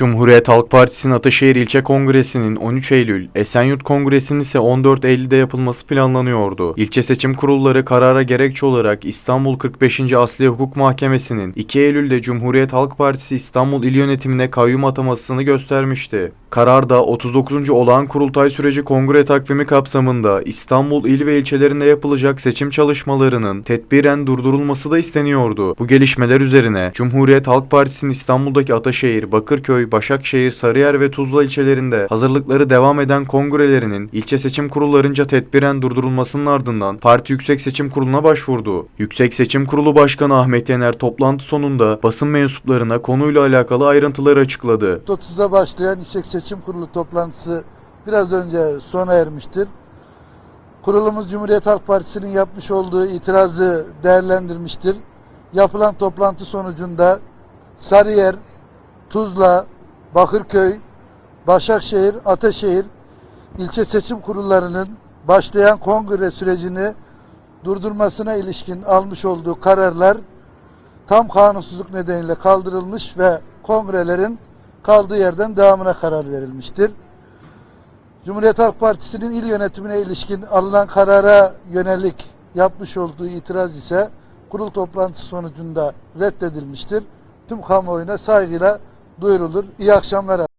Cumhuriyet Halk Partisi'nin Ataşehir İlçe Kongresi'nin 13 Eylül, Esenyurt Kongresi'nin ise 14 Eylül'de yapılması planlanıyordu. İlçe seçim kurulları karara gerekçe olarak İstanbul 45. Asliye Hukuk Mahkemesi'nin 2 Eylül'de Cumhuriyet Halk Partisi İstanbul İl Yönetimine kayyum atamasını göstermişti. Kararda 39. olağan kurultay süreci kongre takvimi kapsamında İstanbul il ve ilçelerinde yapılacak seçim çalışmalarının tedbiren durdurulması da isteniyordu. Bu gelişmeler üzerine Cumhuriyet Halk Partisi'nin İstanbul'daki Ataşehir, Bakırköy, Başakşehir, Sarıyer ve Tuzla ilçelerinde hazırlıkları devam eden kongrelerinin ilçe seçim kurullarınca tedbiren durdurulmasının ardından Parti Yüksek Seçim Kurulu'na başvurdu. Yüksek Seçim Kurulu Başkanı Ahmet Yener toplantı sonunda basın mensuplarına konuyla alakalı ayrıntıları açıkladı. 30'da başlayan Yüksek Seçim Kurulu toplantısı biraz önce sona ermiştir. Kurulumuz Cumhuriyet Halk Partisi'nin yapmış olduğu itirazı değerlendirmiştir. Yapılan toplantı sonucunda Sarıyer, Tuzla, Bakırköy, Başakşehir, Ataşehir ilçe seçim kurullarının başlayan kongre sürecini durdurmasına ilişkin almış olduğu kararlar tam kanunsuzluk nedeniyle kaldırılmış ve kongrelerin kaldığı yerden devamına karar verilmiştir. Cumhuriyet Halk Partisi'nin il yönetimine ilişkin alınan karara yönelik yapmış olduğu itiraz ise kurul toplantısı sonucunda reddedilmiştir. Tüm kamuoyuna saygıyla duyurulur. İyi akşamlar.